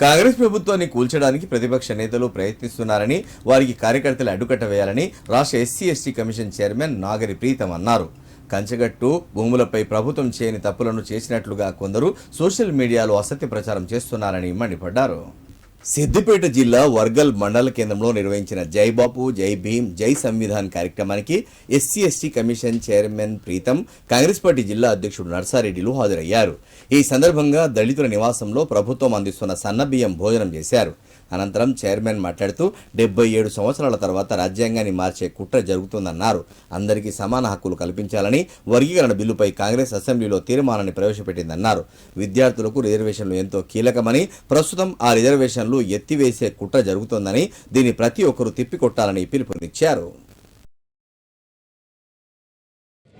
కాంగ్రెస్ ప్రభుత్వాన్ని కూల్చడానికి ప్రతిపక్ష నేతలు ప్రయత్నిస్తున్నారని వారికి కార్యకర్తలు అడ్డుకట్ట వేయాలని రాష్ట్ర SC ST commission chairman Nagari Preetham అన్నారు. కంచగట్టు భూములపై ప్రభుత్వం చేయని తప్పులను చేసినట్లుగా కొందరు సోషల్ మీడియాలో అసత్య ప్రచారం చేస్తున్నారని మండిపడ్డారు. సిద్దిపేట జిల్లా వర్గల్ మండల కేంద్రంలో నిర్వహించిన జై బాపు జై భీమ్ జై సంవిధాన్ కార్యక్రమానికి SC ST commission chairman Preetham Congress party జిల్లా అధ్యక్షుడు నర్సారెడ్డిలు హాజరయ్యారు. ఈ సందర్భంగా దళితుల నివాసంలో ప్రభుత్వం అందిస్తున్న సన్నబియ్యం భోజనం చేశారు. అనంతరం చైర్మన్ మాట్లాడుతూ డెబ్బై ఏడు సంవత్సరాల తర్వాత రాజ్యాంగాన్ని మార్చే కుట్ర జరుగుతుందన్నారు. అందరికీ సమాన హక్కులు కల్పించాలని వర్గీకరణ బిల్లుపై కాంగ్రెస్ అసెంబ్లీలో తీర్మానాన్ని ప్రవేశపెట్టిందన్నారు. విద్యార్థులకు రిజర్వేషన్లు ఎంతో కీలకమని ప్రస్తుతం ఆ రిజర్వేషన్లు ఎత్తివేసే కుట్ర జరుగుతోందని దీన్ని ప్రతి ఒక్కరూ తిప్పికొట్టాలని పిలుపునిచ్చారు.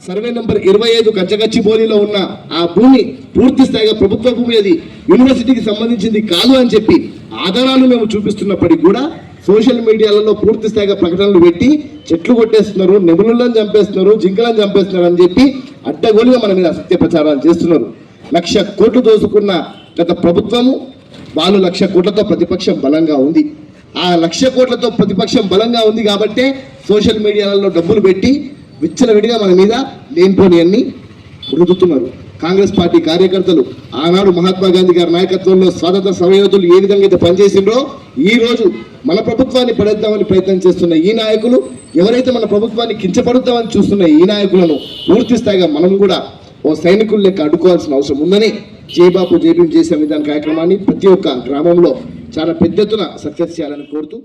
సర్వే నంబర్ ఇరవై ఐదు కచ్చగచ్చిబోలిలో ఉన్న ఆ భూమి పూర్తి స్థాయిగా ప్రభుత్వ భూమి అది. యూనివర్సిటీకి సంబంధించింది కాదు అని చెప్పి ఆధారాలు మేము చూపిస్తున్నప్పటికీ కూడా సోషల్ మీడియాలలో పూర్తి స్థాయిగా ప్రకటనలు పెట్టి చెట్లు కొట్టేస్తున్నారు నిపుణులను చంపేస్తున్నారు జింకలను చంపేస్తున్నారు అని చెప్పి అడ్డగోలుగా మన మీద అసత్య ప్రచారాలు చేస్తున్నారు. లక్ష కోట్లు దోసుకున్న గత ప్రభుత్వము వాళ్ళు లక్ష కోట్లతో ప్రతిపక్షం బలంగా ఉంది. ఆ లక్ష కోట్లతో ప్రతిపక్షం బలంగా ఉంది కాబట్టే సోషల్ మీడియాలలో డబ్బులు పెట్టి విచ్చలవిడిగా మన మీద లేనిపోని అన్ని రుదుతున్నారు కాంగ్రెస్ పార్టీ కార్యకర్తలు ఆనాడు మహాత్మా గాంధీ గారి నాయకత్వంలో స్వాతంత్ర సమయోధులు ఏ విధంగా అయితే పనిచేసిండ్రో ఈ రోజు మన ప్రభుత్వాన్ని పడేద్దామని ప్రయత్నం చేస్తున్న ఈ నాయకులు ఎవరైతే మన ప్రభుత్వాన్ని కించపడుద్దామని చూస్తున్న ఈ నాయకులను పూర్తి స్థాయిగా మనం కూడా ఓ సైనికులు లెక్క అడ్డుకోవాల్సిన అవసరం ఉందని జయబాబు జయభీం చేసే విధాన కార్యక్రమాన్ని ప్రతి ఒక్క గ్రామంలో చాలా పెద్ద ఎత్తున సక్సెస్ చేయాలని కోరుతూ